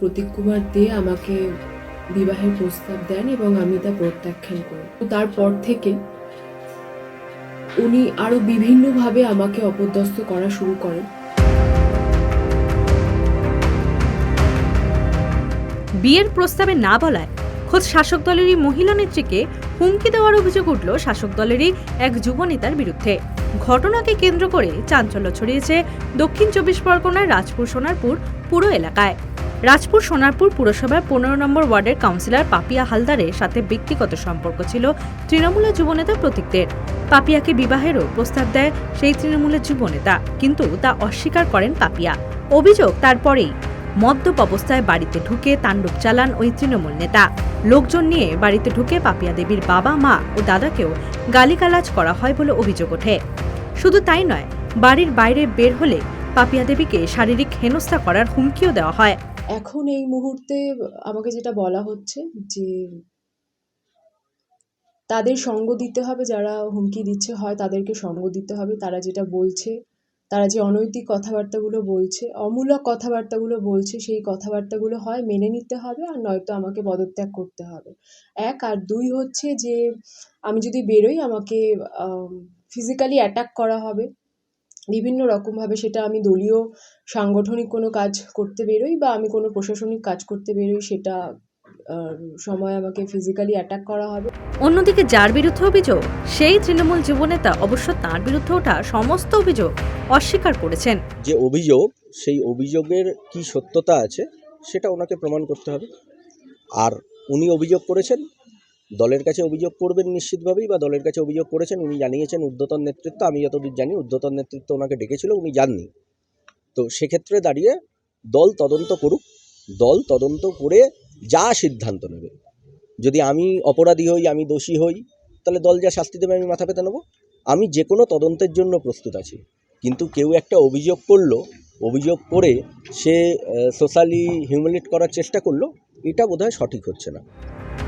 প্রতীক কুমার দে আমাকে বিবাহের প্রস্তাব দেন এবং আমি তা প্রত্যাখ্যান করি। তারপর থেকে উনি আরও বিভিন্নভাবে আমাকে অপদস্থ করা শুরু করেন। বিয়ের প্রস্তাবে না বলায় খোদ শাসক দলেরই মহিলা নেত্রীকে হুমকি দেওয়ার অভিযোগ উঠল শাসক দলেরই এক যুবনেতার বিরুদ্ধে। ঘটনাকে কেন্দ্র করে চাঞ্চল্য ছড়িয়েছে দক্ষিণ চব্বিশ পরগনার রাজপুর, সোনারপুর পুরো এলাকায়। রাজপুর সোনারপুর পুরসভার পনেরো নম্বর ওয়ার্ডের কাউন্সিলর পাপিয়া হালদারের সাথে ব্যক্তিগত সম্পর্ক ছিল তৃণমূলের যুবনেতা প্রতীকদের। পাপিয়াকে বিবাহেরও প্রস্তাব দেয় সেই তৃণমূলের যুবনেতা, কিন্তু তা অস্বীকার করেন পাপিয়া। অভিযোগ তারপরেই মদ্যপ অবস্থায় বাড়িতে ঢুকে তাণ্ডব চালান ওই তৃণমূল নেতা। লোকজন নিয়ে বাড়িতে ঢুকে পাপিয়া দেবীর বাবা, মা ও দাদাকেও গালিগালাজ করা হয় বলে অভিযোগ ওঠে। শুধু তাই নয়, বাড়ির বাইরে বের হলে পাপিয়া দেবীকে শারীরিক হেনস্থা করার হুমকিও দেওয়া হয়। এখন এই মুহূর্তে আমাকে যেটা বলা হচ্ছে যে তাদের সঙ্গ দিতে হবে, যারা হুমকি দিচ্ছে হয় তাদেরকে সঙ্গ দিতে হবে। তারা যেটা বলছে, তারা যে অনৈতিক কথাবার্তাগুলো বলছে, অমূলক কথাবার্তাগুলো বলছে, সেই কথাবার্তাগুলো হয় মেনে নিতে হবে আর নয়তো আমাকে পদত্যাগ করতে হবে। এক আর দুই হচ্ছে যে আমি যদি বেরোই আমাকে ফিজিক্যালি অ্যাটাক করা হবে। বিভিন্ন রকমভাবে সেটা আমি দলীয় সাংগঠনিক কোনো কাজ করতে বেরোই বা আমি কোনো প্রশাসনিক কাজ করতে বেরোই সেটা সময় আমাকে ফিজিক্যালি অ্যাটাক করা হবে। অন্যদিকে যার বিরুদ্ধে অভিযোগ সেই তৃণমূল যুবনেতা অবশ্য তার বিরুদ্ধে ওঠা সমস্ত অভিযোগ অস্বীকার করেছেন। যে অভিযোগ সেই অভিযোগের কি সত্যতা আছে সেটা ওনাকে প্রমাণ করতে হবে। আর উনি অভিযোগ করেছেন দলের কাছে অভিযোগ করবেন নিশ্চিতভাবেই বা দলের কাছে অভিযোগ করেছেন, উনি জানিয়েছেন ঊর্ধ্বতন নেতৃত্ব, আমি যতদূর জানি ঊর্ধ্বতন নেতৃত্ব ওনাকে ডেকেছিল, উনি যাননি। তো সেক্ষেত্রে দাঁড়িয়ে দল তদন্ত করুক, দল তদন্ত করে যা সিদ্ধান্ত নেবে। যদি আমি অপরাধী হই, আমি দোষী হই, তাহলে দল যা শাস্তি দেবে, আমি মাথা পেতে নেব। আমি যে কোনো তদন্তের জন্য প্রস্তুত আছি। কিন্তু কেউ একটা অভিযোগ করল, অভিযোগ করে সে সোশ্যালি হিউমিলেট করার চেষ্টা করল, এটা বোধহয় সঠিক হচ্ছে না।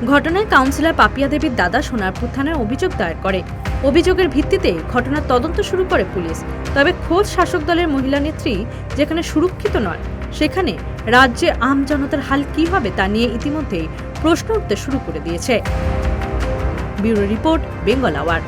ঘটনায় কাউন্সিলর পাপিয়া দেবীর দাদা সোনারপুর থানায় অভিযোগ দায়ের করে। অভিযোগের ভিত্তিতে ঘটনার তদন্ত শুরু করে পুলিশ। তবে খোদ শাসক দলের মহিলা নেত্রী যেখানে সুরক্ষিত নয়, সেখানে রাজ্যে আম জনতার হাল কি হবে তা নিয়ে ইতিমধ্যেই প্রশ্ন উঠতে শুরু করে দিয়েছে। Bureau report, Bengal hour.